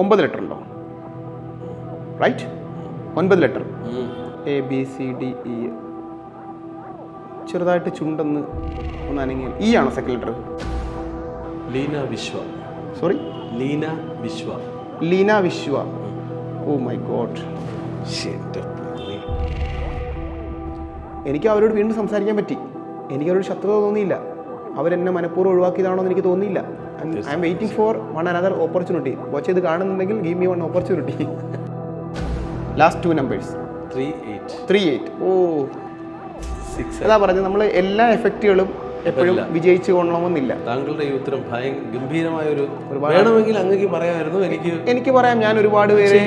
ഒമ്പത് ലെറ്റർ ഉണ്ടോ? റൈറ്റ് ഒൻപത് letter A B C D E ചെറുതായിട്ട് ചുണ്ടെന്ന് ഒന്ന് അനങ്ങിയ? ഇ ആണോ second letter Leena Vishwa. Sorry Leena Vishwa. Leena Vishwa. Oh my God എനിക്ക് അവരോട് വീണ്ടും സംസാരിക്കാൻ പറ്റി. എനിക്ക് അവരോട് ശത്രുത തോന്നിയില്ല. അവരെന്നെ മനഃപൂർവം ഒഴിവാക്കിയതാണോ എന്ന് എനിക്ക് തോന്നിയില്ല. I'm waiting for one another opportunity watch ചെയ്ത് കാണുന്നുണ്ടെങ്കിൽ give me one opportunity last two numbers three eight three eight oh six അതാ പറഞ്ഞത് നമ്മൾ എല്ലാ എഫക്റ്റുകളും എപ്പോഴും. വിജയിച്ചു കൊള്ളണമെന്നില്ല. താങ്കളുടെ ഈ ഉത്തരം ഗംഭീരമായ ഒരു വേണമെങ്കിൽ അങ്ങേക്ക് പറയാമായിരുന്നു. എനിക്ക് എനിക്ക് പറയാം ഞാൻ ഒരുപാട് പേരെ?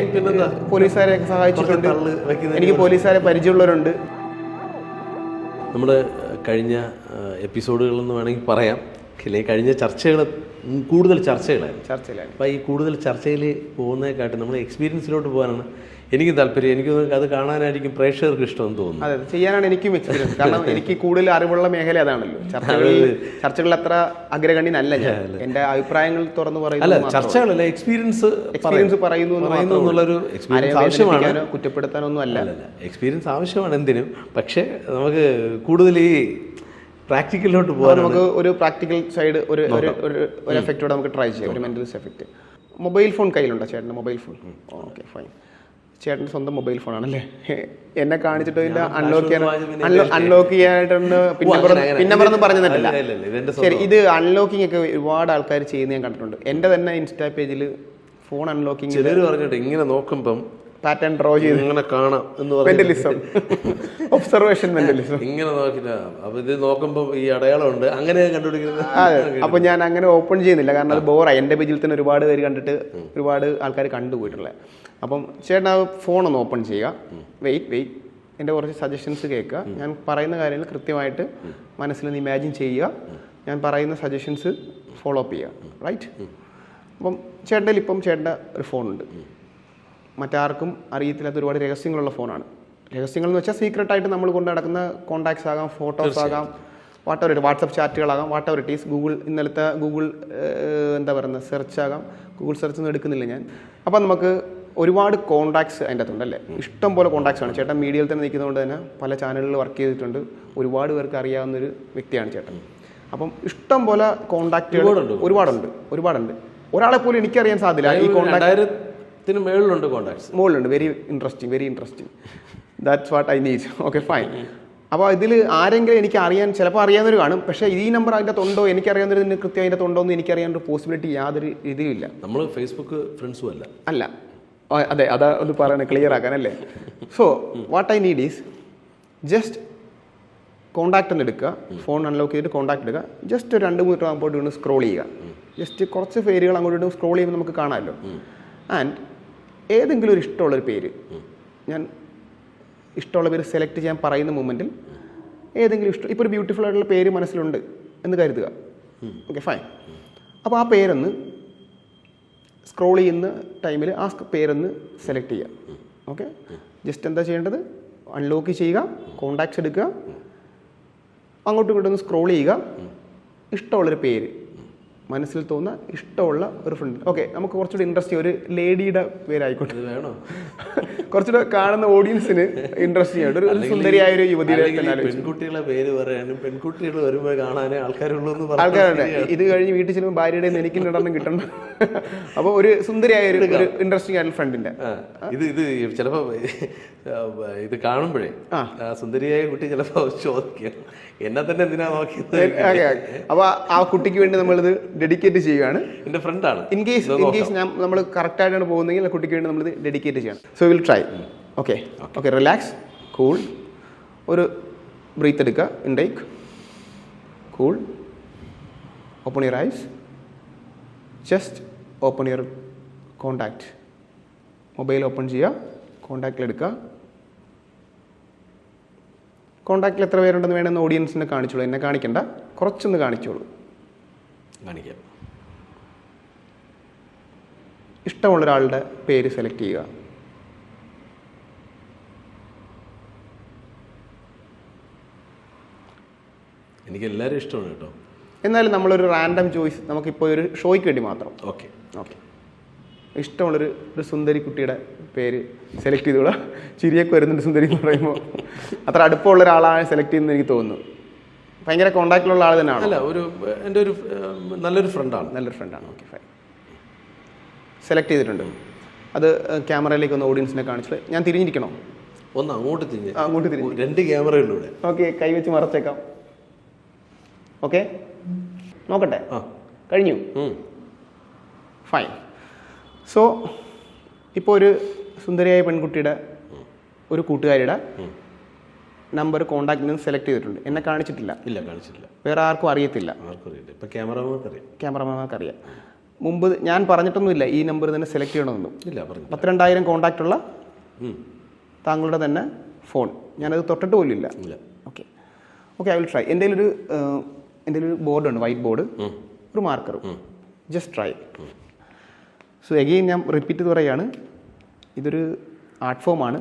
പോലീസുകാരെ സഹായിച്ചിട്ടുണ്ട്. എനിക്ക് പോലീസുകാരെ പരിചയമുള്ളവരുണ്ട്. നമ്മൾ കഴിഞ്ഞ എപ്പിസോഡുകളെന്ന് വേണമെങ്കിൽ പറയാം. അല്ലെങ്കിൽ കഴിഞ്ഞ ചർച്ചകൾ കൂടുതൽ ചർച്ചകളായിരുന്നു ചർച്ചയിലായിരുന്നു അപ്പോൾ ഈ കൂടുതൽ ചർച്ചയിൽ പോകുന്നതിനെക്കാട്ടും നമ്മൾ എക്സ്പീരിയൻസിലോട്ട് പോകാനാണ് എനിക്ക് താല്പര്യം. എനിക്ക് അത് കാണാനായിരിക്കും പ്രേക്ഷകർക്ക് ഇഷ്ടമെന്ന് തോന്നുന്നു. അതെ ചെയ്യാനാണ് എനിക്കും എക്സ്പീരിയൻസ് കാരണം എനിക്ക് കൂടുതൽ അറിവുള്ള മേഖല അതാണല്ലോ. ചർച്ചകളിൽ ചർച്ചകളിൽ അത്ര അഗ്രഗണ്യനല്ല ഞാൻ. എന്റെ അഭിപ്രായങ്ങൾ തുറന്നു അല്ല പറയുന്നു മാത്രമേ ചർച്ചകളല്ല എക്സ്പീരിയൻസ് എക്സ്പീരിയൻസ് പറയുന്നു എന്ന് പറയുന്നു എന്നുള്ളൊരു എക്സ്പീരിയൻസ് ആവശ്യമാണ്. കുറ്റപ്പെടുത്താനൊന്നും അല്ല എക്സ്പീരിയൻസ് ആവശ്യമാണ് എന്തിനും. പക്ഷേ നമുക്ക് കൂടുതൽ ഈ പ്രാക്ടിക്കലിലോട്ട് പോകാൻ നമുക്ക് ഒരു പ്രാക്ടിക്കൽ സൈഡ് ഒരു ഒരു എഫക്റ്റോടെ നമുക്ക് ട്രൈ ചെയ്യാം. ഒരു മെന്റൽസ് എഫക്റ്റ് മൊബൈൽ ഫോൺ കയ്യിലുണ്ടോ ചേട്ടന്റെ മൊബൈൽ ഫോൺ? ഓക്കെ ഫൈൻ ചേട്ടന്റെ സ്വന്തം മൊബൈൽ ഫോൺ ആണല്ലേ എന്നെ കാണിച്ചിട്ട് ഇല്ല അൺലോക്ക് ചെയ്യാൻ അൺലോക്ക് ചെയ്യാനായിട്ടൊന്ന് പിന്നെ പറഞ്ഞ് പറഞ്ഞു തന്നിട്ടില്ല ശരി ഇത് അൺലോക്കിംഗ് ഒക്കെ ഒരുപാട് ആൾക്കാർ ചെയ്യുന്ന ഞാൻ കണ്ടിട്ടുണ്ട്. എന്റെ തന്നെ ഇൻസ്റ്റാ പേജിൽ ഫോൺ അൺലോക്കിംഗ് ചിലർ പറഞ്ഞിട്ട് ഇങ്ങനെ നോക്കുമ്പം പാറ്റേൺ ഡ്രോ ചെയ്ത്. ഇങ്ങനെ കാണാം എന്ന് മെന്റലിസം ഒബ്സർവേഷൻ മെന്റലിസം ഇങ്ങനെ നോക്കില്ല അപ്പൊ ഇത് നോക്കുമ്പോ ഈ അടയാളമുണ്ട്. അങ്ങനെ കണ്ടുപിടിക്കുന്നത്. അപ്പൊ ഞാൻ അങ്ങനെ ഓപ്പൺ ചെയ്യുന്നില്ല. കാരണം അത് ബോറായി എന്റെ പേജിൽ തന്നെ ഒരുപാട് പേര് കണ്ടിട്ട് ഒരുപാട് ആൾക്കാർ കണ്ടുപോയിട്ടുള്ളത് അപ്പം ചേട്ടൻ ആ ഫോൺ ഒന്ന് ഓപ്പൺ ചെയ്യുക. വെയിറ്റ് വെയിറ്റ് എന്റെ കുറച്ച് സജഷൻസ് കേൾക്കുക. ഞാൻ പറയുന്ന കാര്യങ്ങൾ കൃത്യമായിട്ട് മനസ്സിൽ നിന്ന് ഇമാജിൻ ചെയ്യുക. ഞാൻ പറയുന്ന സജഷൻസ് ഫോളോ അപ്പ് ചെയ്യുക. റൈറ്റ് അപ്പം ചേട്ടന്റെ ഇപ്പം ചേട്ടന്റെ ഒരു ഫോണുണ്ട് മറ്റാർക്കും അറിയത്തില്ലാത്ത ഒരുപാട് രഹസ്യങ്ങളുള്ള ഫോണാണ്. രഹസ്യങ്ങൾ എന്ന് വെച്ചാൽ സീക്രട്ട് ആയിട്ട് നമ്മൾ കൊണ്ട് നടക്കുന്ന കോൺടാക്ട്സ് ആകാം ഫോട്ടോസ് ആകാം വാട്ട് എവർ വാട്സപ്പ് ചാറ്റുകളാകാം whatever it is Google ഇന്നലത്തെ ഗൂഗിൾ എന്താ പറയുന്നത് സെർച്ച് ആകാം. ഗൂഗിൾ സെർച്ച് ഒന്നും എടുക്കുന്നില്ല ഞാൻ. അപ്പം നമുക്ക് ഒരുപാട് കോൺടാക്ട്സ് അതിന്റെ അകത്തുണ്ടല്ലേ ഇഷ്ടം പോലെ കോൺടാക്ട്സ് ആണ്. ചേട്ടൻ മീഡിയയിൽ തന്നെ നിൽക്കുന്നതുകൊണ്ട് തന്നെ പല ചാനലുകളിൽ വർക്ക് ചെയ്തിട്ടുണ്ട്. ഒരുപാട് പേർക്ക് അറിയാവുന്ന ഒരു വ്യക്തിയാണ് ചേട്ടൻ. അപ്പം ഇഷ്ടം പോലെ കോൺടാക്റ്റുകൾ? ഒരുപാടുണ്ട്. ഒരുപാടുണ്ട്. ഒരാളെ പോലും എനിക്കറിയാൻ സാധ്യത ഈ കോൺടാക്ട് രണ്ടായിരത്തിന് മേളിലുണ്ട് കോണ്ടാക്ട്സ് മുകളിലുണ്ട് very interesting very interesting that's what I need okay fine അപ്പോൾ ഇതിൽ ആരെങ്കിലും എനിക്ക് അറിയാൻ ചിലപ്പോൾ അറിയാവുന്നവർ കാണും. പക്ഷേ ഈ നമ്പർ അതിന്റെ തൊണ്ടോ എനിക്കറിയാവുന്നതിന് കൃത്യം അതിന്റെ തൊണ്ടോ എന്ന് എനിക്കറിയാൻ ഒരു പോസിബിലിറ്റി യാതൊരു ഇതും ഇല്ല നമ്മൾ ഫേസ്ബുക്ക് ഫ്രണ്ട്സും അല്ല. അല്ല. അതെ അതാ ഒന്ന് പറയണേ ക്ലിയർ ആക്കാൻ അല്ലേ? So what I need is just contact ഒന്ന് എടുക്കുക. ഫോൺ അൺലോക്ക് ചെയ്തിട്ട് കോണ്ടാക്ട് എടുക്കുക. ജസ്റ്റ് ഒരു രണ്ട് മൂന്ന് അങ്ങോട്ട് കൊണ്ട് സ്ക്രോൾ ചെയ്യുക. ജസ്റ്റ് കുറച്ച് പേരുകൾ അങ്ങോട്ട് സ്ക്രോൾ ചെയ്യുമ്പോൾ നമുക്ക് കാണാമല്ലോ. ആൻഡ് ഏതെങ്കിലും ഒരു ഇഷ്ടമുള്ളൊരു പേര്. ഞാൻ ഇഷ്ടമുള്ള പേര് സെലക്ട് ചെയ്യാൻ പറയുന്ന മൂമെന്റിൽ ഏതെങ്കിലും ഇഷ്ടം ഇപ്പോൾ ഒരു ബ്യൂട്ടിഫുൾ ആയിട്ടുള്ള പേര് മനസ്സിലുണ്ട് എന്ന് കരുതുക. ഓക്കെ ഫൈൻ അപ്പോൾ ആ പേരൊന്ന് സ്ക്രോൾ ചെയ്യുന്ന ടൈമിൽ ആ പേരൊന്ന് സെലക്ട് ചെയ്യുക ഓക്കെ ജസ്റ്റ് എന്താ ചെയ്യേണ്ടത്? അൺലോക്ക് ചെയ്യുക കോണ്ടാക്ട്സ് എടുക്കുക അങ്ങോട്ടും ഇങ്ങോട്ടും ഒന്ന് സ്ക്രോൾ ചെയ്യുക. ഇഷ്ടമുള്ളൊരു പേര്. മനസ്സിൽ തോന്നുന്ന ഇഷ്ടമുള്ള ഒരു ഫ്രണ്ട് ഓക്കെ നമുക്ക് കുറച്ചുകൂടി ഇൻട്രസ്റ്റ് ഒരു ലേഡിയുടെ പേരായിക്കോട്ടെ. വേണോ? കുറച്ചുകൂടെ കാണുന്ന ഓഡിയൻസിന് ഇൻട്രസ്റ്റ് ആയിട്ട് ഒരു സുന്ദരിയായ ഒരു തന്നെ പെൺകുട്ടികളെ പേര് പറയാനും പെൺകുട്ടികൾ വരുമ്പോൾ കാണാനേ ആൾക്കാരുള്ളൂ ആൾക്കാരുണ്ട്. ഇത് കഴിഞ്ഞ് വീട്ടിൽ ചെല്ലുമ്പോൾ ഭാര്യയുടെ എനിക്ക് രണ്ടെണ്ണം കിട്ടണം. അപ്പോൾ ഒരു സുന്ദരിയായ ഒരു ഇൻട്രസ്റ്റിംഗ് ആയിട്ടുള്ള ഫ്രണ്ടിന്റെ ഇത് ഇത് ചിലപ്പോ ഇത് കാണുമ്പോഴേ ആ. സുന്ദരിയായ കുട്ടി ചിലപ്പോ ചോദിക്കും. എന്നെ തന്നെ എന്തിനാ നോക്കിയത്? അപ്പൊ ആ കുട്ടിക്ക് വേണ്ടി നമ്മളിത് ഡെഡിക്കേറ്റ് ചെയ്യുകയാണ്. എന്റെ ഫ്രണ്ടാണ്. ഇൻ കേസ് ഇൻ കേസ് ഞാൻ നമ്മൾ കറക്റ്റ് ആയിട്ടാണ് പോകുന്നതെങ്കിൽ ആ കുട്ടിക്ക് വേണ്ടി നമ്മൾ ഡെഡിക്കേറ്റ് ചെയ്യണം. So will try okay okay relax cool ഒരു ബ്രീത്ത് എടുക്കുക. Intake cool open your eyes just open your contact mobile open ചെയ്യുക. കോണ്ടാക്റ്റിൽ എടുക്കുക. കോണ്ടാക്റ്റിൽ എത്ര പേരുണ്ടെന്ന് വേണമെന്ന് ഓഡിയൻസിനെ കാണിച്ചോളൂ. എന്നെ കാണിക്കണ്ട. കുറച്ചൊന്ന് കാണിച്ചോളൂ. കാണിക്കാം. ഇഷ്ടമുള്ള ഒരാളുടെ പേര് സെലക്ട് ചെയ്യുക. എനിക്ക് എല്ലാവരും ഇഷ്ടമാണ് കേട്ടോ. എന്നാലും നമ്മളൊരു റാൻഡം ചോയ്സ് നമുക്കിപ്പോൾ ഒരു ഷോയ്ക്ക് വേണ്ടി മാത്രം. ഓക്കെ ഓക്കെ ഇഷ്ടമുള്ളൊരു ഒരു സുന്ദരി കുട്ടിയുടെ പേര് സെലക്ട് ചെയ്തോളാം ചിരിയൊക്കെ വരുന്നുണ്ട് സുന്ദരി എന്ന് പറയുമ്പോൾ അത്ര അടുപ്പമുള്ള ഒരാളാണ് സെലക്ട് ചെയ്യുന്നത് എനിക്ക് തോന്നുന്നു. ഭയങ്കര കോണ്ടാക്റ്റിലുള്ള ആൾ തന്നെയാണ്? അല്ല ഒരു എന്റെ ഒരു നല്ലൊരു ഫ്രണ്ടാണ് നല്ലൊരു ഫ്രണ്ടാണ് ഓക്കെ ഫൈൻ സെലക്ട് ചെയ്തിട്ടുണ്ട്. അത് ക്യാമറയിലേക്ക് ഒന്ന് ഓഡിയൻസിനെ കാണിച്ചിട്ട് ഞാൻ തിരിഞ്ഞിരിക്കണോ? ഒന്ന് അങ്ങോട്ട് തിരിഞ്ഞ്. അങ്ങോട്ട് തിരിഞ്ഞ്. രണ്ട് ക്യാമറയിലൂടെ ഓക്കെ കൈവച്ച് മറച്ചേക്കാം. ഓക്കെ നോക്കട്ടെ. ആ. കഴിഞ്ഞു. ഫൈൻ സോ ഇപ്പോൾ ഒരു സുന്ദരിയായ പെൺകുട്ടിയുടെ ഒരു കൂട്ടുകാരിയുടെ നമ്പർ കോൺടാക്ട് നിന്ന് സെലക്ട് ചെയ്തിട്ടുണ്ട്. എന്നെ കാണിച്ചിട്ടില്ല. ഇല്ല കാണിച്ചിട്ടില്ല. വേറെ ആർക്കും അറിയത്തില്ല. ആർക്കും അറിയില്ല ഇപ്പം ക്യാമറമാർക്ക് അറിയാം. ക്യാമറമാർക്ക് അറിയാം മുമ്പ് ഞാൻ പറഞ്ഞിട്ടൊന്നുമില്ല ഈ നമ്പർ തന്നെ സെലക്ട് ചെയ്യണമെന്നും. ഇല്ല പറഞ്ഞു പത്തിരണ്ടായിരം കോണ്ടാക്റ്റ് ഉള്ള. താങ്കളുടെ തന്നെ ഫോൺ. ഞാനത് തൊട്ടിട്ട് പോലും ഇല്ല. Okay. Okay I will try എന്റെ ഒരു എന്റെ ഒരു ബോർഡുണ്ട് വൈറ്റ് ബോർഡ് ഒരു മാർക്കറും ജസ്റ്റ് ട്രൈ സോ എഗെയിൻ ഞാൻ റിപ്പീറ്റ് പറയുകയാണ് ഇതൊരു ആർട്ട് ഫോമാണ്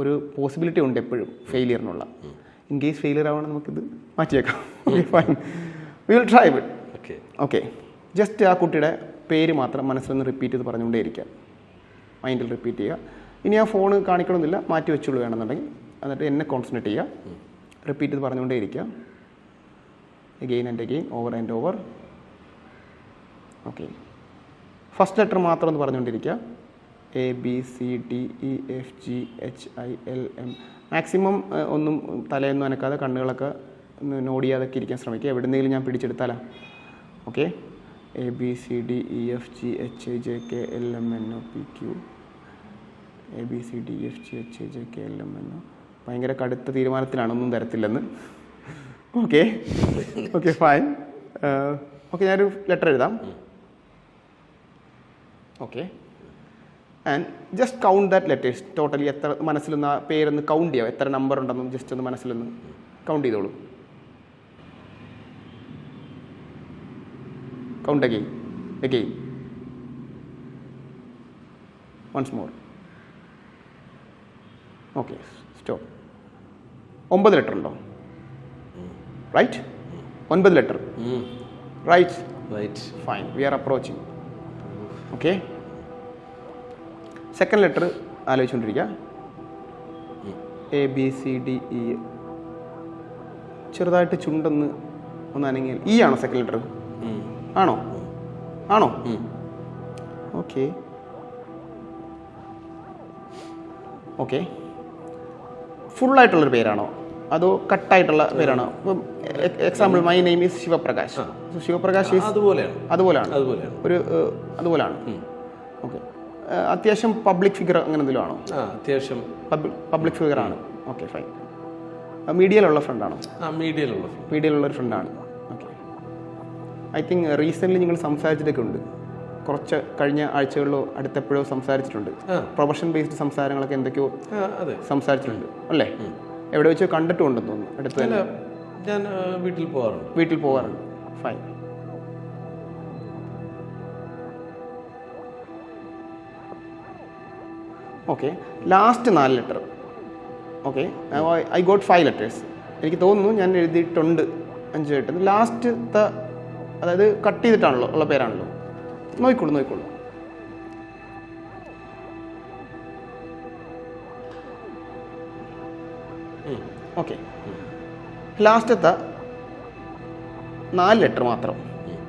ഒരു പോസിബിലിറ്റി ഉണ്ട് എപ്പോഴും ഫെയിലിയറിനുള്ള ഇൻ കേസ് ഫെയിലിയർ ആവണം നമുക്കിത് മാറ്റിയേക്കാം. Okay fine we will try it okay okay just ആ കുട്ടിയുടെ പേര് മാത്രം മനസ്സിൽ നിന്ന് റിപ്പീറ്റ് ചെയ്ത് പറഞ്ഞുകൊണ്ടേ ഇരിക്കുക മൈൻഡിൽ റിപ്പീറ്റ് ചെയ്യുക. ഇനി ആ ഫോൺ കാണിക്കണമെന്നില്ല മാറ്റി വെച്ചുള്ളൂ വേണമെന്നുണ്ടെങ്കിൽ. എന്നിട്ട് എന്നെ കോൺസെൻട്രേറ്റ് ചെയ്യുക. റിപ്പീറ്റ് ചെയ്ത് പറഞ്ഞുകൊണ്ടേ ഇരിക്കുക again and again over and over okay first letter മാത്രം ഒന്ന് പറഞ്ഞുകൊണ്ടിരിക്കുക A B C D E F G H I L M maximum ഒന്നും തലയൊന്നും അനക്കാതെ കണ്ണുകളൊക്കെ ഒന്ന് നോഡ് ചെയ്യാതൊക്കെ ഇരിക്കാൻ ശ്രമിക്കുക. എവിടെന്നെങ്കിലും ഞാൻ പിടിച്ചെടുത്താലാ? Okay A B C D E F G H I J K L M N O P Q A B C D F G H I J K L M N O ഭയങ്കര കടുത്ത തീരുമാനത്തിലാണ് ഒന്നും തരത്തില്ലെന്ന് okay okay fine okay ഞാനൊരു letter എഴുതാം. Okay and just count that letters totally എത്ര മനസ്സിലൊന്ന് ആ പേരൊന്ന് കൗണ്ട് ചെയ്യാം എത്ര നമ്പർ ഉണ്ടെന്നും ജസ്റ്റ് ഒന്ന് മനസ്സിലൊന്ന് കൗണ്ട് ചെയ്തോളൂ. Count again again once more okay stop ഒമ്പത് ലെറ്റർ ഉണ്ടോ? റൈറ്റ് ഒൻപത് letter right right fine we are approaching okay second letter ആലോചിച്ചുകൊണ്ടിരിക്കുക A B C D E ചെറുതായിട്ട് ചുണ്ടെന്ന് ഒന്ന് അനങ്ങിയാൽ ഇ ആണോ സെക്കൻഡ് ലെറ്റർ ആണോ? ആണോ? ഓക്കെ ഫുൾ ഫുള്ളായിട്ടുള്ളൊരു പേരാണോ? അതോ കട്ടായിട്ടുള്ള പേരാണോ? Example my name is Shivaprakash Shivaprakash അതുപോലെയാണ്. അതുപോലെയാണ്. ഒരു അതുപോലെയാണ്. ഓക്കെ അത്യാവശ്യം പബ്ലിക് ഫിഗർ അങ്ങനെ എന്തെങ്കിലും ആണോ? അത്യാവശ്യം. പബ്ലിക് ഫിഗർ ആണ്. ഓക്കെ ഫൈൻ മീഡിയയിലുള്ള ഫ്രണ്ടാണോ ആ മീഡിയയിലുള്ള മീഡിയയിലുള്ള ഒരു ഫ്രണ്ടാണ് ഓക്കെ ഐ തിങ്ക് റീസെന്റ്ലി നിങ്ങൾ സംസാരിച്ചിട്ടൊക്കെ ഉണ്ട്. കുറച്ച് കഴിഞ്ഞ ആഴ്ചകളിലോ അടുത്തെപ്പോഴോ സംസാരിച്ചിട്ടുണ്ട്. പ്രൊഫഷൻ ബേസ്ഡ് സംസാരങ്ങളൊക്കെ എന്തൊക്കെയോ സംസാരിച്ചിട്ടുണ്ട്. അല്ലേ? എവിടെ വെച്ചോ കണ്ടിട്ടുണ്ടെന്ന് തോന്നുന്നു. അടുത്ത് ഞാൻ വീട്ടിൽ പോകാറുണ്ട് വീട്ടിൽ പോകാറുണ്ട് ഫൈൻ ഓക്കെ ലാസ്റ്റ് നാല് letter okay I got five letters എനിക്ക് തോന്നുന്നു ഞാൻ എഴുതിയിട്ടുണ്ട് അഞ്ച് ലെറ്റർ ലാസ്റ്റത്തെ അതായത് കട്ട് ചെയ്തിട്ടാണല്ലോ ഉള്ള പേരാണല്ലോ. നോക്കിക്കോളൂ നോക്കിക്കോളൂ. ഓക്കെ ലാസ്റ്റത്തെ നാല് ലെറ്റർ മാത്രം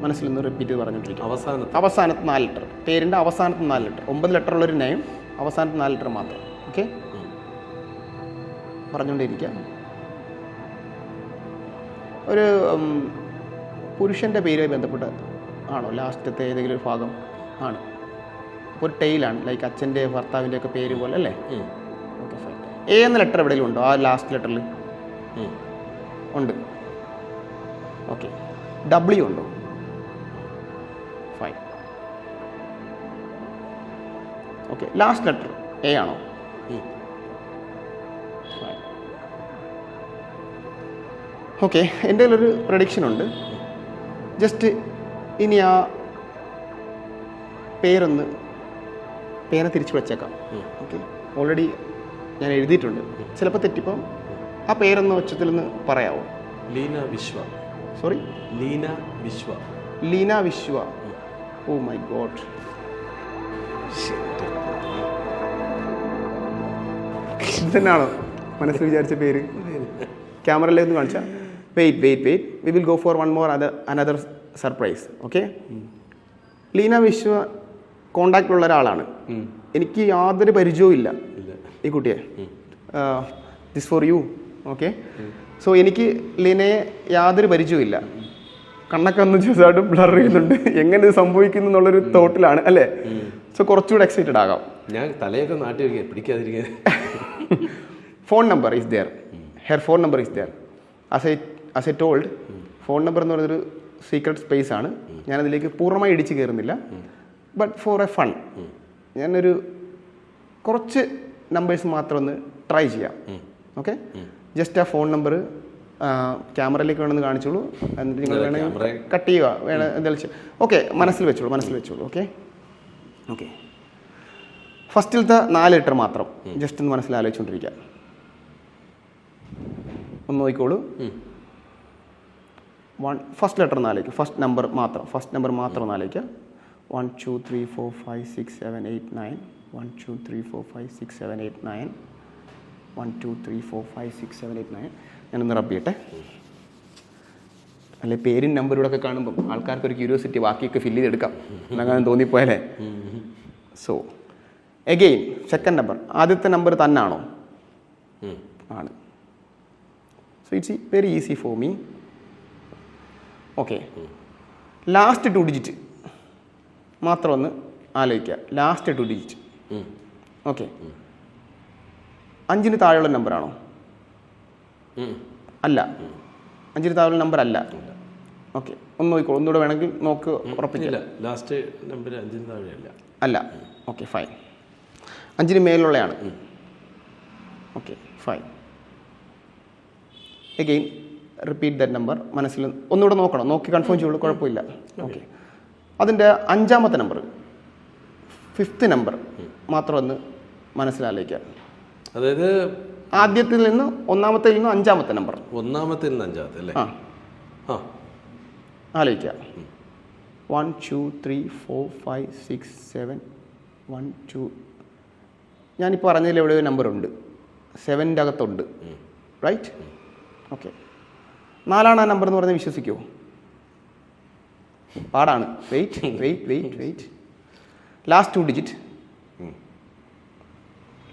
മനസ്സിൽ നിന്ന് റിപ്പീറ്റ് ചെയ്ത് പറഞ്ഞുകൊണ്ടിരിക്കും അവസാനത്തെ. അവസാനത്തെ നാല് ലെറ്റർ പേരിന്റെ അവസാനത്തെ നാല് ലെറ്റർ ഒമ്പത് ലെറ്റർ ഉള്ളൊരു നെയിം അവസാനത്തെ നാല് ലിറ്റർ മാത്രം. ഓക്കെ? പറഞ്ഞുകൊണ്ടിരിക്കുക ഒരു പുരുഷന്റെ പേരുമായി ബന്ധപ്പെട്ട് ആണോ? ലാസ്റ്റത്തെ ഏതെങ്കിലും ഒരു ഭാഗം ആണ്. അപ്പോൾ ഒരു ടെയിലാണ് ലൈക്ക് അച്ഛന്റെ ഭർത്താവിന്റെ ഒക്കെ പേര് പോലെ അല്ലേ. ഓക്കെ ഫൈൻ എ എന്ന ലെറ്റർ എവിടെയെങ്കിലും ഉണ്ടോ? ആ ലാസ്റ്റ് ലെറ്ററിൽ ഉണ്ട്. ഓക്കെ ഡബ്ല്യു ഉണ്ടോ? ഓക്കെ ലാസ്റ്റ് ലെറ്റർ എ ആണോ? ഓക്കെ എന്റെ കയ്യിലൊരു പ്രഡിക്ഷൻ ഉണ്ട്. ജസ്റ്റ് ഇനി ആ പേരൊന്ന് പേരെ തിരിച്ചു വെച്ചേക്കാം. ഓക്കെ ഓൾറെഡി ഞാൻ എഴുതിയിട്ടുണ്ട്. ചിലപ്പോൾ തെറ്റിപ്പം ആ പേരൊന്ന് ഉച്ചത്തിൽ നിന്ന് പറയാവോ? Leena Vishwa. Sorry Leena Vishwa. Leena Vishwa. Oh my God ഇത് തന്നെയാണോ മനസ്സിൽ വിചാരിച്ച പേര്. ക്യാമറയിലേക്ക് കാണിച്ചാൽ wait wait wait we will go for one more other another surprise okay Leena Vishwa കോണ്ടാക്റ്റിലുള്ള ഒരാളാണ്. എനിക്ക് യാതൊരു പരിചയവും ഇല്ല ഈ കുട്ടിയെ. This for you okay so എനിക്ക് ലീനയെ യാതൊരു പരിചയവും ഇല്ല. കണ്ണൊക്കെ ഒന്ന് ചെറുതായിട്ട് ബ്ലർ ചെയ്യുന്നുണ്ട്. എങ്ങനെ ഇത് സംഭവിക്കുന്നു എന്നുള്ളൊരു തോട്ടിലാണ് അല്ലേ? സോ കുറച്ചുകൂടെ എക്സൈറ്റഡ് ആകാം. ഞാൻ തലയൊക്കെ നാട്ടി പിടിക്കാതിരിക്കാൻ. Phone number is there here phone number is there as I as I told phone number എന്ന് പറയുന്നൊരു സീക്രട്ട് സ്പേസ് ആണ്. ഞാനതിലേക്ക് പൂർണമായി ഇടിച്ചു കയറുന്നില്ല ബട്ട് ഫോർ എ ഫൺ ഞാനൊരു കുറച്ച് നമ്പേഴ്സ് മാത്രം ഒന്ന് ട്രൈ ചെയ്യാം. ഓക്കെ ജസ്റ്റ് ആ ഫോൺ നമ്പർ ക്യാമറയിലേക്ക് വേണമെന്ന് കാണിച്ചോളൂ. എന്നിട്ട് നിങ്ങൾ വേണമെങ്കിൽ കട്ട് ചെയ്യുക. വേണം എന്താ വെച്ചാൽ ഓക്കെ മനസ്സിൽ വെച്ചോളൂ മനസ്സിൽ വെച്ചോളൂ. ഓക്കെ ഓക്കെ ഫസ്റ്റിലത്തെ നാല് ലിറ്റർ മാത്രം. ജസ്റ്റ് ഒന്ന് മനസ്സിൽ ആലോചിച്ചുകൊണ്ടിരിക്കുക ഒന്ന് നോക്കിക്കോളൂ. വൺ ഫസ്റ്റ് ലെറ്റർ നാലേക്ക് ഫസ്റ്റ് നമ്പർ മാത്രം ഫസ്റ്റ് നമ്പർ മാത്രം നാലേക്ക്. One two three four five six seven eight nine one two three four five six seven eight nine one two three four five six seven eight nine ഞാനൊന്ന് rub ചെയ്യട്ടെ. അല്ലെ പേരും നമ്പറും ഒക്കെ കാണുമ്പം ആൾക്കാർക്ക് ഒരു ക്യൂരിയോസിറ്റി ബാക്കിയൊക്കെ ഫില്ല് ചെയ്തെടുക്കാം. എന്നങ്ങനെ തോന്നിപ്പോയാലേ. സോ എഗെയിൻ സെക്കൻഡ് നമ്പർ ആദ്യത്തെ നമ്പർ തന്നാണോ? ആണ്. So it's very easy for me okay last two digit മാത്രം ഒന്ന് ആലോചിക്കുക. ലാസ്റ്റ് ടു ഡിജിറ്റ് ഓക്കെ അഞ്ചിന് താഴെയുള്ള നമ്പറാണോ അല്ല. അഞ്ചിന് താഴെയുള്ള നമ്പർ അല്ല. ഓക്കെ ഒന്ന് നോക്കിക്കോളൂ ഒന്നുകൂടെ വേണമെങ്കിൽ നോക്ക് ഉറപ്പിക്കില്ല ലാസ്റ്റ് നമ്പർ അഞ്ചിന് താഴെയല്ല. അല്ല. ഓക്കെ ഫൈൻ അഞ്ചിന് മേലുള്ളതാണ് okay fine again repeat that number മനസ്സിൽ ഒന്നുകൂടെ നോക്കണം. നോക്കി കൺഫേം ചെയ്യുള്ളൂ കുഴപ്പമില്ല. ഓക്കെ അതിന്റെ അഞ്ചാമത്തെ നമ്പർ ഫിഫ്ത്ത് നമ്പർ മാത്രം ഒന്ന് മനസ്സിലാലോചിക്കുക. അതായത് ആദ്യത്തിൽ നിന്ന് ഒന്നാമത്തിൽ നിന്ന് അഞ്ചാമത്തെ നമ്പർ ഒന്നാമത്തിൽ നിന്ന് അഞ്ചാമത്തെ അല്ലേ? ആ. ആ. ആലോചിക്കുക. One two three four five six seven one two ഞാനിപ്പോൾ പറഞ്ഞതിൽ എവിടെ നമ്പർ ഉണ്ട് സെവന്റെ അകത്തുണ്ട്. റൈറ്റ് ഓക്കെ നാലാണ് ആ നമ്പർ എന്ന് പറഞ്ഞാൽ വിശ്വസിക്കുമോ പാടാണ്. Wait wait wait wait last two digit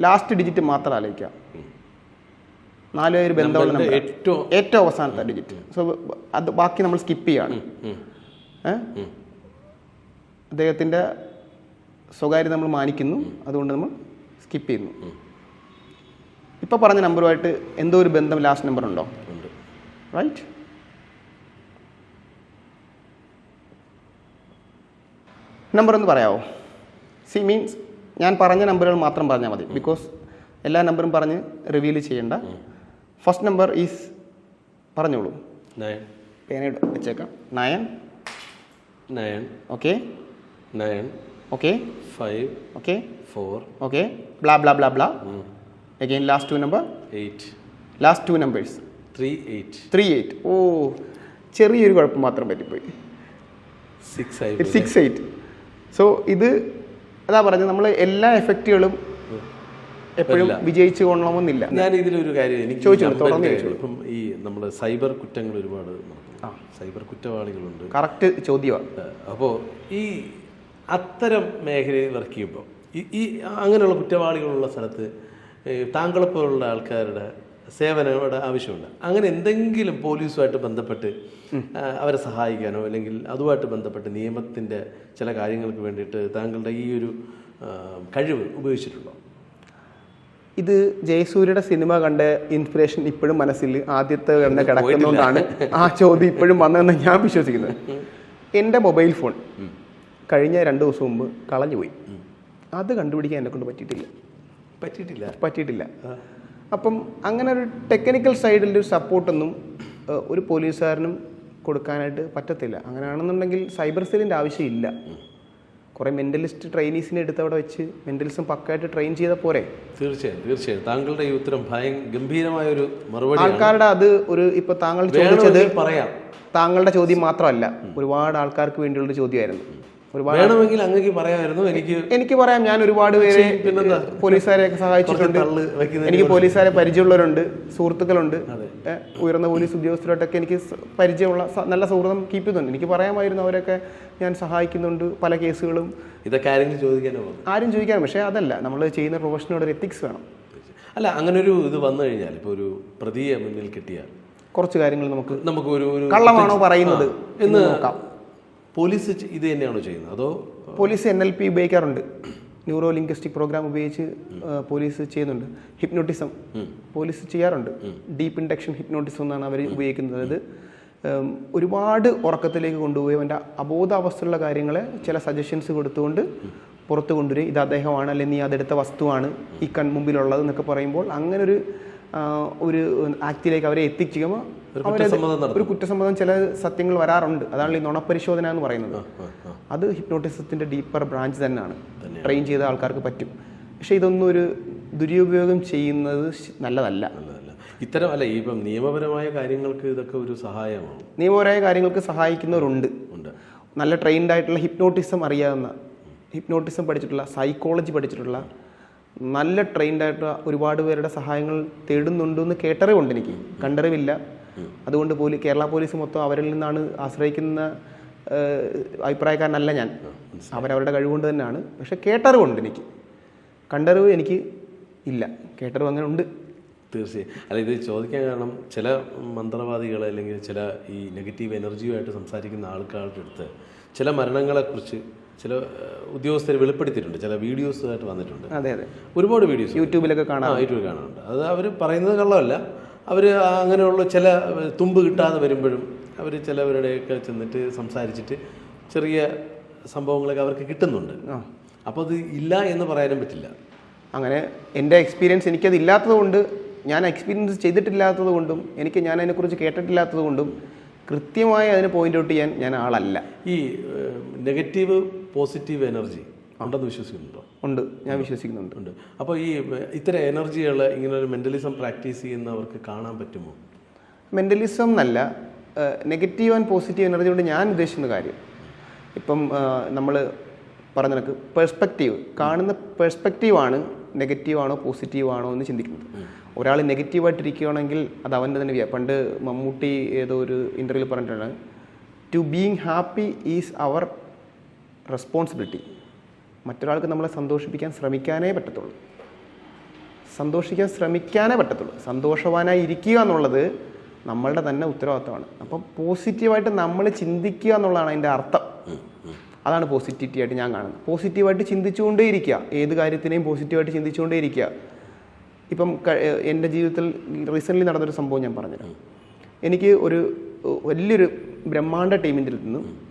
last digit മാത്രം ആലോചിക്കാം. നാല് പേര് ബന്ധമുള്ള നമ്പർ ഏറ്റവും ഏറ്റവും അവസാനത്തെ ഡിജിറ്റ് സോ അത് ബാക്കി നമ്മൾ സ്കിപ്പ് ചെയ്യാണ്? അദ്ദേഹത്തിന്റെ സ്വകാര്യത നമ്മൾ മാനിക്കുന്നു. അതുകൊണ്ട് നമ്മൾ സ്കിപ്പ് ചെയ്യുന്നു. ഇപ്പോൾ പറഞ്ഞ നമ്പറുമായിട്ട് എന്തോ ഒരു ബന്ധം ലാസ്റ്റ് നമ്പർ ഉണ്ടോ? റൈറ്റ് നമ്പർ ഒന്ന് പറയാമോ സി മീൻസ് ഞാൻ പറഞ്ഞ നമ്പറുകൾ മാത്രം പറഞ്ഞാൽ മതി. ബിക്കോസ് എല്ലാ നമ്പറും പറഞ്ഞ് റിവീൽ ചെയ്യണ്ട. ഫസ്റ്റ് നമ്പർ ഈസ് പറഞ്ഞോളൂ. നയൻ പേന വെച്ചേക്കാം. Nine nine okay nine okay five okay four okay blah blah blah blah again last two number eight last two numbers three eight three eight oh ചെറിയൊരു കുഴപ്പം മാത്രം പറ്റിപ്പോയി. Six eight six eight so ഇത് അതാ പറഞ്ഞത് നമ്മൾ എല്ലാ എഫക്റ്റുകളും എപ്പോഴും വിജയിച്ചു കൊള്ളണമെന്നില്ല. ഞാൻ ഇതിലൊരു കാര്യം എനിക്ക് കാര്യം. ഇപ്പം ഈ നമ്മുടെ സൈബർ കുറ്റങ്ങൾ ഒരുപാട് സൈബർ കുറ്റവാളികളുണ്ട്. കറക്റ്റ് ചോദ്യമാണ് അപ്പോൾ ഈ അത്തരം മേഖലയിൽ വർക്ക് ചെയ്യുമ്പോൾ ഈ അങ്ങനെയുള്ള കുറ്റവാളികളുള്ള സ്ഥലത്ത് താങ്കളെ പോലുള്ള ആൾക്കാരുടെ സേവനങ്ങളുടെ ആവശ്യമുണ്ട്. അങ്ങനെ എന്തെങ്കിലും പോലീസുമായിട്ട് ബന്ധപ്പെട്ട് അവരെ സഹായിക്കാനോ അല്ലെങ്കിൽ അതുമായിട്ട് ബന്ധപ്പെട്ട് നിയമത്തിന്റെ ചില കാര്യങ്ങൾക്ക് വേണ്ടിയിട്ട് താങ്കളുടെ ഈ ഒരു കഴിവ് ഉപയോഗിച്ചിട്ടുണ്ടോ? ഇത് ജയസൂര്യയുടെ സിനിമ കണ്ട ഇൻസ്പിറേഷൻ ഇപ്പോഴും മനസ്സിൽ ആദ്യത്തെ തന്നെ കിടക്കുന്നതുകൊണ്ടാണ് ആ ചോദ്യം ഇപ്പോഴും വന്നതെന്ന് ഞാൻ വിശ്വസിക്കുന്നത്. എന്റെ മൊബൈൽ ഫോൺ. കഴിഞ്ഞ രണ്ട് ദിവസം മുമ്പ് കളഞ്ഞുപോയി. അത് കണ്ടുപിടിക്കാൻ എന്നെ കൊണ്ട് പറ്റിയിട്ടില്ല. പറ്റിയിട്ടില്ല? പറ്റിയിട്ടില്ല. അപ്പം അങ്ങനെ ഒരു ടെക്നിക്കൽ സൈഡിന്റെ ഒരു സപ്പോർട്ടൊന്നും ഒരു പോലീസുകാരനും കൊടുക്കാനായിട്ട് പറ്റത്തില്ല. അങ്ങനെയാണെന്നുണ്ടെങ്കിൽ സൈബർ സെല്ലിന്റെ ആവശ്യമില്ല. കുറേ മെന്റലിസ്റ്റ് ട്രെയിനീസിനെ എടുത്ത് അവിടെ വെച്ച് മെന്റലിസം പക്കായിട്ട് ട്രെയിൻ ചെയ്ത പോരെ. തീർച്ചയായും തീർച്ചയായും. താങ്കളുടെ ഈ ഉത്തരം ഗംഭീരമായ ഒരു മറുപടി ആൾക്കാരുടെ അത് ഒരു ഇപ്പൊ താങ്കൾ ചോദിച്ചത് പറയാം. താങ്കളുടെ ചോദ്യം മാത്രമല്ല. ഒരുപാട് ആൾക്കാർക്ക് വേണ്ടിയുള്ള ചോദ്യമായിരുന്നു. ഒരുപാട് വേണമെങ്കിൽ അങ്ങേക്ക് പറയാമായിരുന്നു. എനിക്ക് എനിക്ക് പറയാം. ഞാൻ ഒരുപാട് പേരെ പോലീസുകാരെ സഹായിച്ചിട്ടുണ്ട്. എനിക്ക് പോലീസുകാരെ പരിചയമുള്ളവരുണ്ട് സുഹൃത്തുക്കളുണ്ട്. ഉയർന്ന പോലീസ് ഉദ്യോഗസ്ഥരോട്ടൊക്കെ എനിക്ക് പരിചയമുള്ള നല്ല സൗഹൃദം കീപ്പ് ചെയ്യുന്നുണ്ട്. എനിക്ക് പറയാമായിരുന്നു അവരൊക്കെ ഞാൻ സഹായിക്കുന്നുണ്ട് പല കേസുകളും. ഇതൊക്കെ ആരെങ്കിലും ചോദിക്കാനോ? ആരും ചോദിക്കാൻ പക്ഷേ അതല്ല നമ്മൾ ചെയ്യുന്ന പ്രൊഫഷനോട് ഒരു എത്തിക്സ് വേണം. അല്ല അങ്ങനെ ഒരു ഇത് വന്നു കഴിഞ്ഞാൽ ഇപ്പോൾ ഒരു പ്രതിയെ മുന്നിൽ കിട്ടിയാൽ കുറച്ച് കാര്യങ്ങൾ നമുക്ക് നമുക്ക് ഒരു കള്ളമാണോ പറയുന്നത് എന്ന് നോക്കാം. പോലീസ് ഇത് തന്നെയാണോ ചെയ്യുന്നത്? അതോ പോലീസ് എൻ എൽ പി ഉപയോഗിക്കാറുണ്ട്. ന്യൂറോ ലിംഗ്വിസ്റ്റിക് പ്രോഗ്രാം ഉപയോഗിച്ച് പോലീസ് ചെയ്യുന്നുണ്ട്. ഹിപ്നോട്ടിസം പോലീസ് ചെയ്യാറുണ്ട്. ഡീപ്പ് ഇൻഡക്ഷൻ ഹിപ്നോട്ടിസം എന്നാണ് അവർ ഉപയോഗിക്കുന്നത്. അതായത് ഒരുപാട് ഉറക്കത്തിലേക്ക് കൊണ്ടുപോയി അവന്റെ അബോധാവസ്ഥയുള്ള കാര്യങ്ങളെ ചില സജഷൻസ് കൊടുത്തുകൊണ്ട് പുറത്തു കൊണ്ടുവരും ഇത് അദ്ദേഹമാണ് അല്ലെങ്കിൽ നീ അതെടുത്ത വസ്തുവാണ് ഈ കൺമുമ്പിലുള്ളത് എന്നൊക്കെ പറയുമ്പോൾ അങ്ങനെ ഒരു ആ, ഒരു ആക്ടിലേക്ക് അവരെ എത്തിക്കുമ്പോൾ ഒരു കുറ്റസമ്മതം ചില സത്യങ്ങൾ വരാറുണ്ട്. അതാണ് ഈ നുണപരിശോധന എന്ന് പറയുന്നത്. അത് ഹിപ്നോട്ടിസത്തിന്റെ ഡീപ്പർ ബ്രാഞ്ച് തന്നെയാണ്. ട്രെയിൻ ചെയ്ത ആൾക്കാർക്ക് പറ്റും. പക്ഷെ ഇതൊന്നും ഒരു ദുരുപയോഗം ചെയ്യുന്നത് നല്ലതല്ല. ഇത്തരം അല്ല ഇപ്പം നിയമപരമായ കാര്യങ്ങൾക്ക് ഇതൊക്കെ ഒരു സഹായമാണ്? നിയമപരമായ കാര്യങ്ങൾക്ക് സഹായിക്കുന്നവരുണ്ട്. നല്ല ട്രെയിൻഡ് ആയിട്ടുള്ള ഹിപ്നോട്ടിസം അറിയാവുന്ന ഹിപ്നോട്ടിസം പഠിച്ചിട്ടുള്ള സൈക്കോളജി പഠിച്ചിട്ടുള്ള നല്ല ട്രെയിൻഡ് ആയിട്ട് ഒരുപാട് പേരുടെ സഹായങ്ങൾ തേടുന്നുണ്ടെന്ന് കേട്ടറിവുണ്ട് എനിക്ക്. കണ്ടറിവില്ല. അതുകൊണ്ട് പോലീസ് കേരള പോലീസ് മൊത്തം അവരിൽ നിന്നാണ് ആശ്രയിക്കുന്ന അഭിപ്രായക്കാരനല്ല ഞാൻ. അവരവരുടെ കഴിവുകൊണ്ട് തന്നെയാണ്. പക്ഷെ കേട്ടറിവുണ്ട് എനിക്ക്. കണ്ടറിവ് എനിക്ക് ഇല്ല. കേട്ടറിവ് അങ്ങനെ ഉണ്ട്. തീർച്ചയായും. അല്ല ഇത് ചോദിക്കാൻ കാരണം ചില മന്ത്രവാദികൾ അല്ലെങ്കിൽ ചില ഈ നെഗറ്റീവ് എനർജിയുമായിട്ട് സംസാരിക്കുന്ന ആൾക്കാരുടെ അടുത്ത് ചില മരണങ്ങളെക്കുറിച്ച് ചില ഉദ്യോഗസ്ഥർ വെളിപ്പെടുത്തിയിട്ടുണ്ട്. ചില വീഡിയോസ് ആയിട്ട് വന്നിട്ടുണ്ട്. അതെ അതെ. ഒരുപാട് വീഡിയോസ് യൂട്യൂബിലൊക്കെ കാണാം യൂട്യൂബിൽ കാണാറുണ്ട്. അത് അവർ പറയുന്നത് കള്ളമല്ല. അവർ അങ്ങനെയുള്ള ചില തുമ്പ് കിട്ടാതെ വരുമ്പോഴും അവർ ചിലവരുടെയൊക്കെ ചെന്നിട്ട് സംസാരിച്ചിട്ട് ചെറിയ സംഭവങ്ങളൊക്കെ അവർക്ക് കിട്ടുന്നുണ്ട്. അപ്പോൾ അത് ഇല്ല എന്ന് പറയാനും പറ്റില്ല. അങ്ങനെ എന്റെ എക്സ്പീരിയൻസ് എനിക്കത് ഇല്ലാത്തത് കൊണ്ട് ഞാൻ എക്സ്പീരിയൻസ് ചെയ്തിട്ടില്ലാത്തത് കൊണ്ടും എനിക്ക് ഞാൻ അതിനെക്കുറിച്ച് കേട്ടിട്ടില്ലാത്തത് കൊണ്ടും കൃത്യമായി അതിന് പോയിന്റ് ഔട്ട് ചെയ്യാൻ ഞാൻ ആളല്ല. ഈ നെഗറ്റീവ് പോസിറ്റീവ് എനർജി ഉണ്ടെന്ന് വിശ്വസിക്കുന്നുണ്ടോ? ഉണ്ട്. ഞാൻ വിശ്വസിക്കുന്നുണ്ട്. ഉണ്ട്. അപ്പോൾ ഈ ഇത്തരം എനർജികൾ ഇങ്ങനെ ഒരു മെന്റലിസം പ്രാക്ടീസ് ചെയ്യുന്നവർക്ക് കാണാൻ പറ്റുമോ? മെന്റലിസം എന്നല്ല നെഗറ്റീവ് ആൻഡ് പോസിറ്റീവ് എനർജി കൊണ്ട് ഞാൻ ഉദ്ദേശിക്കുന്ന കാര്യം. ഇപ്പം നമ്മൾ പറഞ്ഞ നിനക്ക് പെർസ്പെക്റ്റീവ് കാണുന്ന പെർസ്പെക്റ്റീവാണ് നെഗറ്റീവാണോ പോസിറ്റീവാണോ പോസിറ്റീവ് ആണോ എന്ന് ചിന്തിക്കുന്നത്. ഒരാൾ നെഗറ്റീവായിട്ടിരിക്കുകയാണെങ്കിൽ അത് അവന്റെ തന്നെ വ്യ- പണ്ട് മമ്മൂട്ടി ഏതോ ഒരു ഇന്റർവ്യൂവിൽ പറഞ്ഞിട്ടുണ്ട് to being happy is our responsibility മറ്റൊരാൾക്ക് നമ്മളെ സന്തോഷിപ്പിക്കാൻ ശ്രമിക്കാനേ പറ്റത്തുള്ളൂ. സന്തോഷിക്കാൻ ശ്രമിക്കാനേ പറ്റത്തുള്ളൂ. സന്തോഷവാനായി ഇരിക്കുക എന്നുള്ളത് നമ്മളുടെ തന്നെ ഉത്തരവാദിത്തമാണ്. അപ്പം പോസിറ്റീവായിട്ട് നമ്മൾ ചിന്തിക്കുക എന്നുള്ളതാണ് അതിന്റെ അർത്ഥം. അതാണ് പോസിറ്റിവിറ്റി ആയിട്ട് ഞാൻ കാണുന്നത്. പോസിറ്റീവായിട്ട് ചിന്തിച്ചുകൊണ്ടേ ഇരിക്കുക. ഏത് കാര്യത്തിനെയും പോസിറ്റീവായിട്ട് ചിന്തിച്ചുകൊണ്ടേ ഇരിക്കുക. ഇപ്പം എന്റെ ജീവിതത്തിൽ റീസെന്റ്ലി നടന്നൊരു സംഭവം ഞാൻ പറഞ്ഞുതരാം. എനിക്ക് ഒരു വലിയൊരു ബ്രഹ്മാണ്ട ടീമിന്റെ നിന്നും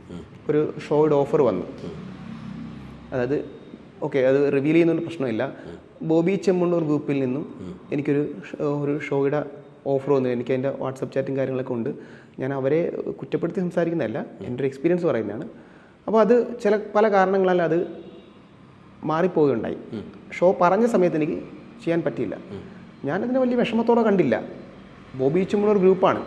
ഒരു ഷോയുടെ ഓഫർ വന്നു. അതായത് ഓക്കെ അത് റിവീൽ ചെയ്യുന്നൊരു പ്രശ്നമില്ല. ബോബി ചെമ്മണ്ണൂർ ഗ്രൂപ്പിൽ നിന്നും എനിക്കൊരു ഒരു ഷോയുടെ ഓഫർ വന്നു. എനിക്ക് അതിന്റെ വാട്സപ്പ് ചാറ്റും കാര്യങ്ങളൊക്കെ ഉണ്ട്. ഞാൻ അവരെ കുറ്റപ്പെടുത്തി സംസാരിക്കുന്നതല്ല എന്റെ ഒരു എക്സ്പീരിയൻസ് പറയുന്നതാണ്. അപ്പോൾ അത് ചില പല കാരണങ്ങളാൽ അത് മാറിപ്പോവുകയുണ്ടായി ഷോ പറഞ്ഞ സമയത്ത് എനിക്ക് ചെയ്യാൻ പറ്റിയില്ല. ഞാനതിനെ വലിയ വിഷമത്തോടെ കണ്ടില്ല. ബോബി ചെമ്മണ്ണൂർ ഗ്രൂപ്പാണ്.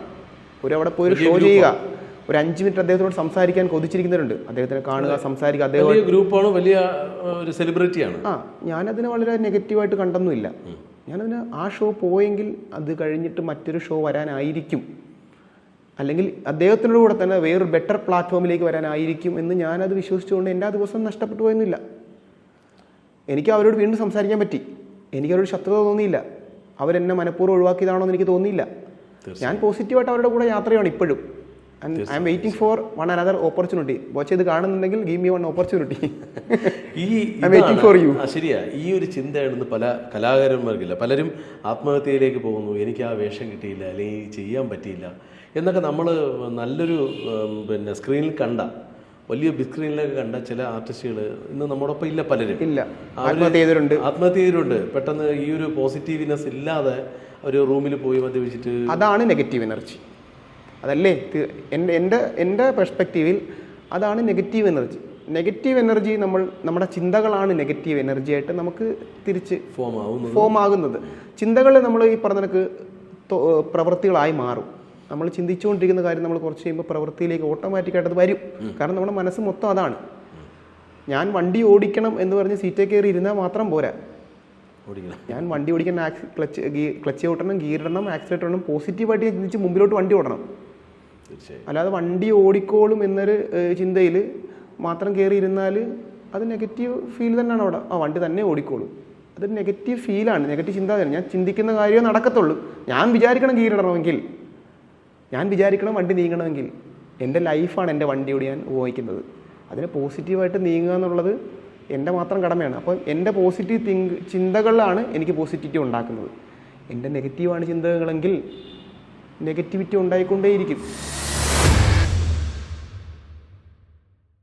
ഒരു അവിടെ പോയി ഷോ ചെയ്യുക. ഒരു അഞ്ച് മിനിറ്റ് അദ്ദേഹത്തോട് സംസാരിക്കാൻ കൊതിച്ചിരിക്കുന്നവരുണ്ട്. അദ്ദേഹത്തിനെ കാണുക സംസാരിക്കുക അദ്ദേഹം ഗ്രൂപ്പാണ്? വലിയ ഒരു സെലിബ്രിറ്റിയാണ് ആ ഞാനതിനെ വളരെ നെഗറ്റീവായിട്ട് കണ്ടൊന്നുമില്ല. ഞാനതിന് ആ ഷോ പോയെങ്കിൽ അത് കഴിഞ്ഞിട്ട് മറ്റൊരു ഷോ വരാനായിരിക്കും. അല്ലെങ്കിൽ അദ്ദേഹത്തിനോട് കൂടെ തന്നെ വേറൊരു ബെറ്റർ പ്ലാറ്റ്ഫോമിലേക്ക് വരാനായിരിക്കും എന്ന് ഞാനത് വിശ്വസിച്ചുകൊണ്ട് എന്റെ ആ ദിവസം നഷ്ടപ്പെട്ടു പോയെന്നില്ല. എനിക്ക് അവരോട് വീണ്ടും സംസാരിക്കാൻ പറ്റി. എനിക്ക് അവരോട് ശത്രുത തോന്നിയില്ല. അവരെന്നെ മനഃപൂർവം ഒഴിവാക്കിയതാണോ എന്ന് എനിക്ക് തോന്നിയില്ല. ഞാൻ പോസിറ്റീവായിട്ട് അവരുടെ കൂടെ യാത്രയാണ് ഇപ്പോഴും. I'm waiting for one another opportunity watch ഇത് കാണുന്നുണ്ടെങ്കിൽ ഗീവ് യു വൺ ഓപ്പർച്യൂണിറ്റി ഈ ഐ waiting ഫോർ യു ശരിയാ. ഈ ഒരു ചിന്തയാണ് പല കലാകാരന്മാർക്കില്ല. പലരും ആത്മഹത്യയിലേക്ക് പോകുന്നു. എനിക്ക് ആ വേഷം കിട്ടിയില്ല അല്ലെങ്കിൽ ചെയ്യാൻ പറ്റിയില്ല എന്നൊക്കെ നമ്മൾ നല്ലൊരു പിന്നെ സ്ക്രീനിൽ കണ്ട വലിയ ബിഗ് സ്ക്രീനിലൊക്കെ കണ്ട ചില ആർട്ടിസ്റ്റുകൾ ഇന്ന് നമ്മോടൊപ്പം ഇല്ല പലരും. ഇല്ല. ആത്മഹത്യ ചെയ്തിട്ടുണ്ട് ആത്മഹത്യ ചെയ്തിട്ടുണ്ട് പെട്ടെന്ന് ഈ ഒരു പോസിറ്റീവ്നെസ് ഇല്ലാതെ ഒരു റൂമിൽ പോയി മദ്യപിച്ചിട്ട് അതാണ് നെഗറ്റീവ് എനർജി അതല്ലേ? എന്റെ എന്റെ എന്റെ പെർസ്പെക്റ്റീവിൽ അതാണ് നെഗറ്റീവ് എനർജി നെഗറ്റീവ് എനർജി നമ്മൾ നമ്മുടെ ചിന്തകളാണ് നെഗറ്റീവ് എനർജി ആയിട്ട് നമുക്ക് തിരിച്ച് ഫോം ആവുന്നത്. ഫോം ആകുന്നത്. ചിന്തകൾ നമ്മൾ ഈ പറഞ്ഞ നിനക്ക് പ്രവൃത്തികളായി മാറും. നമ്മൾ ചിന്തിച്ചുകൊണ്ടിരിക്കുന്ന കാര്യം നമ്മൾ കുറച്ച് കഴിയുമ്പോൾ പ്രവൃത്തിയിലേക്ക് ഓട്ടോമാറ്റിക്കായിട്ട് അത് വരും. കാരണം നമ്മുടെ മനസ്സ് മൊത്തം അതാണ്. ഞാൻ വണ്ടി ഓടിക്കണം എന്ന് പറഞ്ഞ് സീറ്റേ കയറി ഇരുന്നാൽ മാത്രം പോരാ. ഞാൻ വണ്ടി ഓടിക്കണം ക്ലച്ച് ക്ലച്ച് ഓട്ടണം ഗീർ ഇടണം ആക്സിലേറ്റർ ഇടണം പോസിറ്റീവായിട്ട് ചിന്തിച്ച് മുമ്പിലോട്ട് വണ്ടി ഓടണം. അല്ലാതെ വണ്ടി ഓടിക്കോളും എന്നൊരു ചിന്തയിൽ മാത്രം കയറി ഇരുന്നാൽ അത് നെഗറ്റീവ് ഫീൽ തന്നെയാണ് അവിടെ. ആ വണ്ടി തന്നെ ഓടിക്കോളും. അത് നെഗറ്റീവ് ഫീലാണ് നെഗറ്റീവ് ചിന്ത തന്നെ ഞാൻ ചിന്തിക്കുന്ന കാര്യമേ നടക്കത്തുള്ളൂ. ഞാൻ വിചാരിക്കണം ഗീറിടണമെങ്കിൽ ഞാൻ വിചാരിക്കണം വണ്ടി നീങ്ങണമെങ്കിൽ എന്റെ ലൈഫാണ് എന്റെ വണ്ടി ഓടി ഞാൻ ഉപയോഗിക്കുന്നത്. അതിന് പോസിറ്റീവായിട്ട് നീങ്ങുക എന്നുള്ളത് എന്റെ മാത്രം കടമയാണ്. അപ്പോൾ എന്റെ പോസിറ്റീവ് തിങ്ക് ചിന്തകളിലാണ് എനിക്ക് പോസിറ്റിവിറ്റി ഉണ്ടാക്കുന്നത്. എന്റെ നെഗറ്റീവാണ് ചിന്തകളെങ്കിൽ നെഗറ്റിവിറ്റി ഉണ്ടായിക്കൊണ്ടേയിരിക്കും.